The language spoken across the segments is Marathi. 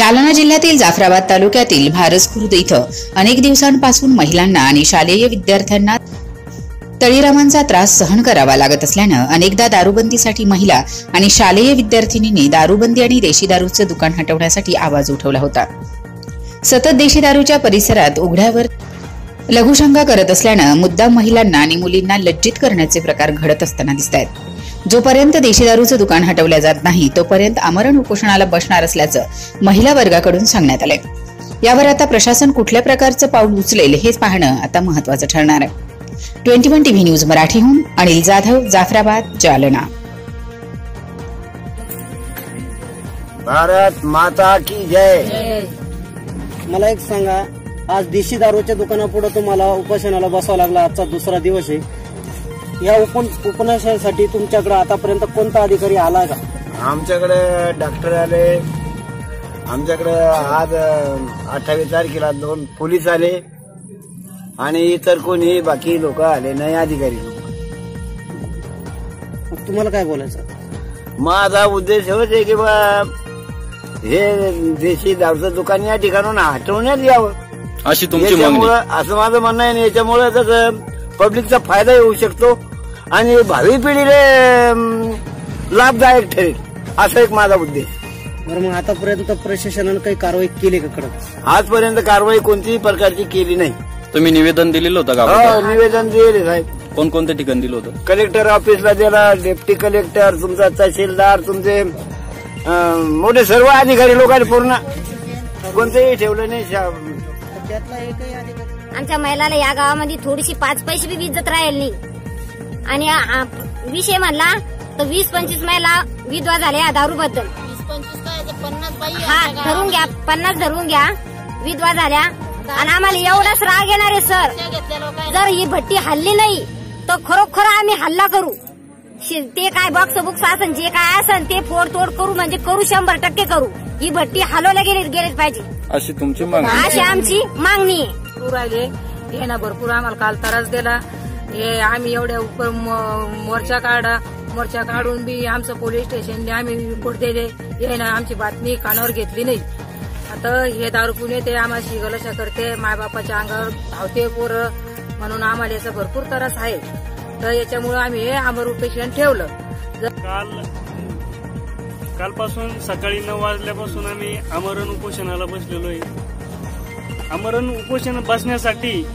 जालना जिल्ह्यातील जाफराबाद तालुक्यातील भारसखुर्द इथं अनेक दिवसांपासून महिलांना आणि शालेय विद्यार्थ्यांना तळीरामांचा त्रास सहन करावा लागत असल्यानं अनेकदा दारूबंदीसाठी महिला आणि शालेय विद्यार्थिनींनी दारूबंदी आणि देशी दारूचं दुकान हटवण्यासाठी आवाज उठवला होता. सतत देशी दारूच्या परिसरात उघड्यावर लघुशंका करत असल्यानं मुद्दाम महिलांना आणि मुलींना लज्जित करण्याचे प्रकार घडत असताना दिसत आहेत जोपर्यंत देशी दारूचं दुकान हटवलं जात नाही तोपर्यंत आमरण उपोषणाला बसणार असल्याचं महिला वर्गाकडून सांगण्यात आलंय. यावर आता प्रशासन कुठल्या प्रकारचं पाऊल उचलेल हेच पाहणं आता महत्वाचं ठरणार आहे. ट्वेंटी वन टीव्ही न्यूज मराठीहून अनिल जाधव जाफराबाद जालना. भारत माता की जय. मला एक सांगा आज देशी दारूच्या दुकानापुढे तुम्हाला उपोषणाला बसावं लागला आजचा दुसरा दिवस आहे. या उप उपन्यासासाठी तुमच्याकडे आतापर्यंत कोणता अधिकारी आला का? आमच्याकडे डॉक्टर आले. आमच्याकडे आज अठ्ठावीस तारखेला दोन पोलीस आले आणि इतर कोणी बाकी लोक आले नाही अधिकारी लोक. तुम्हाला काय बोलायचं? माझा उद्देश होत आहे की बा हे देशी दारूचं दुकान या ठिकाणून हटवण्यात यावं. अशी तुमची असं माझं म्हणणं आहे आणि याच्यामुळे त्याचा पब्लिकचा फायदा होऊ शकतो. आणि भावी पिढीला लाभदायक ठरेल असा एक माझा उद्देश बरं मग आतापर्यंत प्रशासनानं काही कारवाई केली का कडक? आजपर्यंत कारवाई कोणतीही प्रकारची केली नाही. तुम्ही निवेदन दिलेलं होतं का हो? निवेदन दिले साहेब. कोणकोणत्या ठिकाणी दिलं होतं? कलेक्टर ऑफिसला दिला डेप्टी कलेक्टर तुमचा तहसीलदार तुमचे मोठे सर्व अधिकारी लोकांनी पूर्ण. कोणतेही ठेवलं नाही शा- त्यातला एकही अधिकारी आमच्या महिलाला या गावामध्ये थोडीशी पाच पैसे बी इज्जत राहील नाही. आणि विषय म्हणला तर वीस पंचवीस महिला विधवा झाल्या दारूबद्दल. हा धरून घ्या पन्नास धरून घ्या विधवा झाल्या. आणि आम्हाला एवढाच राग येणार आहे सर. जर ही भट्टी हल्ली नाही तर खरोखर आम्ही हल्ला करू. ते काय बॉक्स बुक्स असन जे काय असन ते फोडतोड करू म्हणजे करू शंभर टक्के करू. ही भट्टी हलवल्या गेली गेलीच पाहिजे. अशी तुमची मागणी अशी आमची मागणी आहे. भरपूर आम्हाला काल त्रास दिला. हे आम्ही एवढ्या उपर म- मोर्चा काढा मोर्चा काढून बी आमचं पोलीस स्टेशनने आम्ही रिपोर्ट दिले. हे ना आमची बातमी कानावर घेतली नाही. आता हे दारू पुणे ते आम्हाला अशा करते मायबापाच्या अंगावर धावते पोरं. म्हणून आम्हाला याचा भरपूर त्रास आहे. तर याच्यामुळे आम्ही हे आमर उपेशन ठेवलं. काल कालपासून सकाळी नऊ वाजल्यापासून आम्ही आमरण उपोषणाला बसलेलो आहे. आमरण उपोषण बसण्यासाठी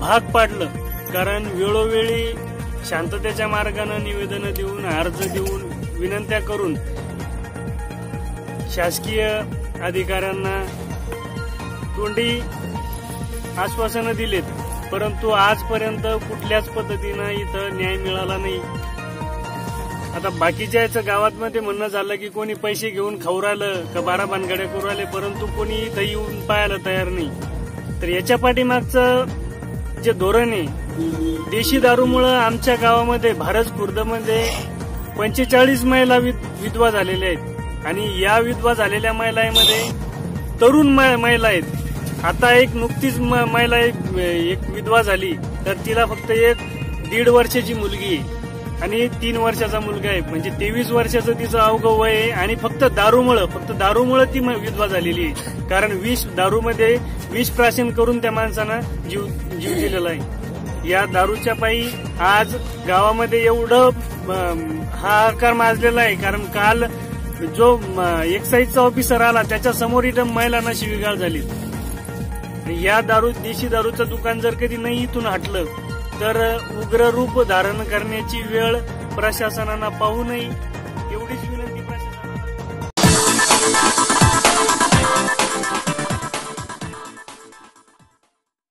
भाग पाडलं. कारण वेळोवेळी शांततेच्या मार्गानं निवेदनं देऊन अर्ज देऊन विनंत्या करून शासकीय अधिकाऱ्यांना तोंडी आश्वासनं दिलेत. परंतु आजपर्यंत कुठल्याच पद्धतीनं इथं न्याय मिळाला नाही. आता बाकीच्या याचं गावात मध्ये म्हणणं झालं की कोणी पैसे घेऊन खाऊ राहिलं का बारा भानगड्या करू राहिले परंतु कोणी इथं येऊन पाहायला तयार नाही. तर याच्या पाठीमागचं जे धोरण आहे देशी दारूमुळं आमच्या गावामध्ये भारत खुर्दमध्ये पंचेचाळीस महिला विध- विधवा झालेल्या आहेत. आणि या विधवा झालेल्या महिलांमध्ये तरुण महिला आहेत. आता एक नुकतीच म- महिला एक एक विधवा झाली. तर तिला फक्त एक दीड वर्षाची मुलगी आहे. आणि तीन वर्षाचा मुलगा आहे. म्हणजे तेवीस वर्षाचं तिचं अवघव वय आहे. आणि फक्त दारूमुळं फक्त दारूमुळं ती म- विधवा झालेली आहे. कारण विष दारूमध्ये विष प्राशन करून त्या माणसानं जीव जीव दिलेला आहे. या दारूच्या पायी आज गावामध्ये एवढं हाहाकार माजलेला आहे. कारण काल जो एक्साईजचा ऑफिसर आला त्याच्यासमोर इथं महिलांना शिवीगाळ झाली. या दारू देशी दारूचं दुकान जर कधी नाही इथून हटलं तर उग्र रूप धारण करण्याची वेळ प्रशासनानं पाहू नये. एवढीच विनंती प्रशासनाला.